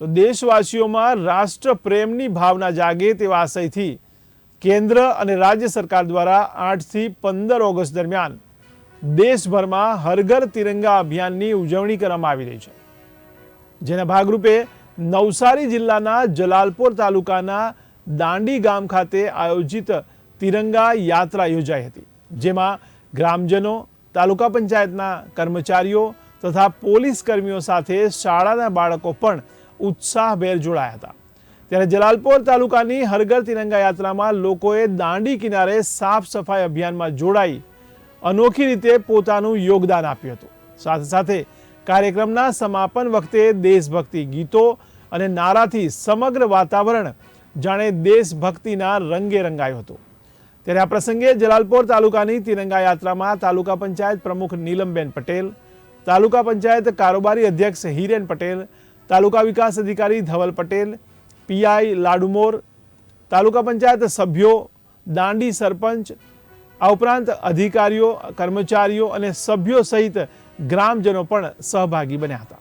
તો દેશવાસીઓમાં રાષ્ટ્ર પ્રેમની ભાવના જાગે તેવા આશયથી કેન્દ્ર અને રાજ્ય સરકાર દ્વારા આઠથી પંદર ઓગસ્ટ દરમિયાન દેશભરમાં હરઘર તિરંગા અભિયાનની ઉજવણી કરવામાં આવી રહી છે. જેના ભાગરૂપે નવસારી જિલ્લાના જલાલપોર તાલુકાના દાંડી ગામ ખાતે આયોજિત તિરંગા યાત્રા યોજાઈ હતી, જેમાં ગ્રામજનો, તાલુકા પંચાયતના કર્મચારીઓ તથા પોલીસ કર્મીઓ સાથે શાળાના બાળકો પણ ઉત્સાહભેર જોડાયા હતા. ત્યારે જલાલપોર તાલુકાની હરઘર તિરંગા યાત્રામાં લોકોએ દાંડી કિનારે સાફ સફાઈ અભિયાનમાં જોડાઈ અનોખી રીતે પોતાનું યોગદાન આપ્યું હતું. સાથે સાથે કાર્યક્રમના સમાપન વખતે દેશભક્તિ ગીતો અને નારાથી સમગ્ર વાતાવરણ જાણે દેશભક્તિના રંગે રંગાયું હતું. ત્યારે આ પ્રસંગે જલાલપોર તાલુકાની તિરંગા યાત્રામાં તાલુકા પંચાયત પ્રમુખ નીલમબેન પટેલ, તાલુકા પંચાયત કારોબારી અધ્યક્ષ હિરેન પટેલ તાલુકા વિકાસ અધિકારી ધવલ પટેલ, પીઆઈ લાડુમોર, તાલુકા પંચાયત સભ્યો, દાંડી સરપંચ, આ ઉપરાંત અધિકારીઓ, કર્મચારીઓ અને સભ્યો સહિત ગ્રામજનો પણ સહભાગી બન્યા હતા.